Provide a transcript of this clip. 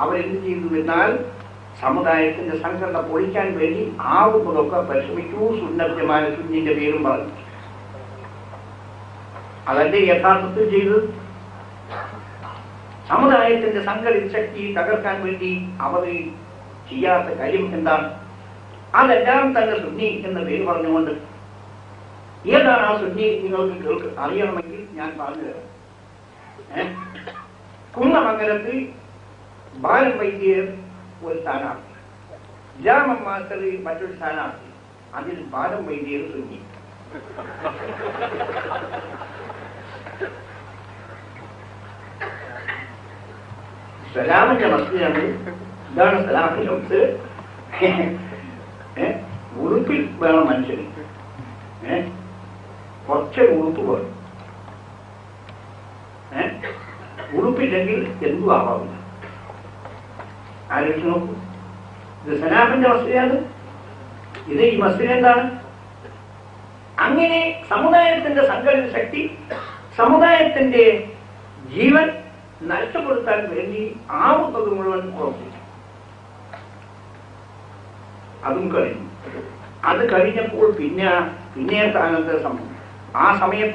അവരെന്ത് ചെയ്തു എന്നാൽ സമുദായത്തിന്റെ സംഘടന പൊളിക്കാൻ വേണ്ടി ആവുന്നതൊക്കെ പരിശ്രമിക്കൂ സുന്നത്യമായ സുന്നിന്റെ പേരും പറഞ്ഞു. അതല്ലേ യഥാർത്ഥത്തിൽ ചെയ്തത്? സമുദായത്തിന്റെ സംഘടിത ശക്തി തകർക്കാൻ വേണ്ടി അവർ ചെയ്യാത്ത കാര്യം എന്താണ്? അതെല്ലാം തന്നെ സുന്നി എന്ന പേര് പറഞ്ഞുകൊണ്ട് ഏതാണ് ആ സുന്നി നിങ്ങൾക്ക് കേൾക്ക് അറിയണമെങ്കിൽ ഞാൻ പറഞ്ഞു തരാം? കുന്നമംഗലത്തിൽ ബാലൻ വൈദ്യർ ഒരു സ്ഥാനാർത്ഥി രാമൻ മാസ്റ്റർ മറ്റൊരു സ്ഥാനാർത്ഥി അതിൽ ബാലൻ വൈദ്യർ സുന്നി സലാമിന്റെ മസ്തിയാണ് ഇതാണ് സലാമിന്റെ മസ് ഉറുപ്പിൽ വേണം മനുഷ്യന് ഏ? കുറച്ച് ഉറുപ്പ് വേണം ഏ? ഉറുപ്പില്ലെങ്കിൽ എന്തും ആവാമില്ല ആലോചിച്ച് നോക്കൂ. ഇത് സലാമിന്റെ വസ്തുതയാണ്. ഇത് ഈ മസ്തിന് എന്താണ്? അങ്ങനെ സമുദായത്തിന്റെ സംഘടന ശക്തി സമുദായത്തിന്റെ ജീവൻ നഷ്ടപ്പെടുത്താൻ വേണ്ടി ആവുന്നത് മുഴുവൻ ഉറപ്പിച്ചു അതും കഴിഞ്ഞു. അത് കഴിഞ്ഞപ്പോൾ പിന്നെ പിന്നെ സ്ഥാനത്ത് സമയം. ആ സമയത്ത്